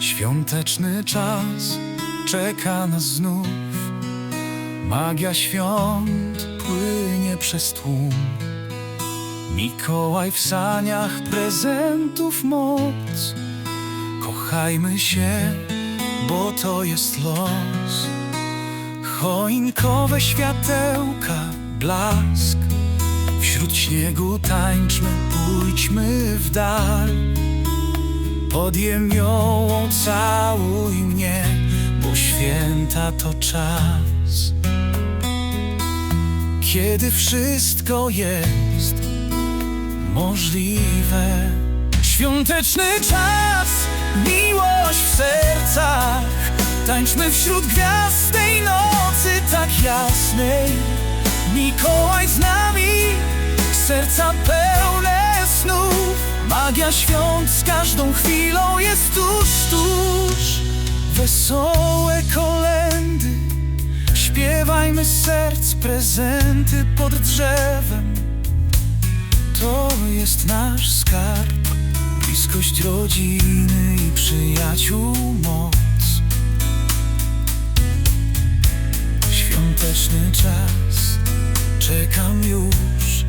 Świąteczny czas czeka nas znów. Magia świąt płynie przez tłum. Mikołaj w saniach prezentów moc. Kochajmy się, bo to jest los. Choinkowe światełka, blask. Wśród śniegu tańczmy, pójdźmy w dal. Pod jemiołą całuj mnie, bo święta to czas. Kiedy wszystko jest możliwe. Świąteczny czas, miłość w sercach. Tańczmy wśród gwiazd tej nocy tak jasnej. Mikołaj z nami, serca pełne snów. Magia świąt z każdą chwilą jest tuż, tuż. Wesołe kolendy, śpiewajmy serc prezenty pod drzewem. To jest nasz skarb, bliskość rodziny i przyjaciół moc. Świąteczny czas, czekam już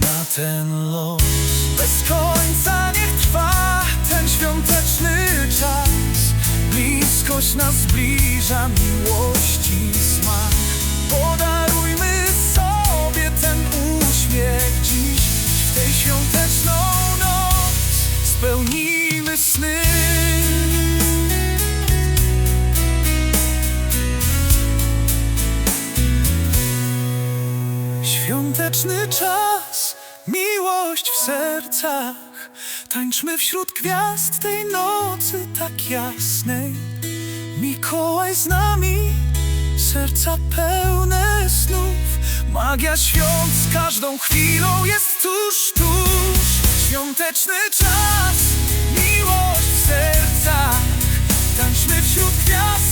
na ten los. Bez końca niech trwa ten świąteczny czas. Bliskość nas zbliża, miłości smak. Podarujmy sobie ten uśmiech dziś. W tę świąteczną noc spełnimy sny. Miłość w sercach. Tańczmy wśród gwiazd tej nocy tak jasnej. Mikołaj z nami, serca pełne snów. Magia świąt z każdą chwilą jest tuż, tuż. Świąteczny czas, miłość w sercach. Tańczmy wśród gwiazd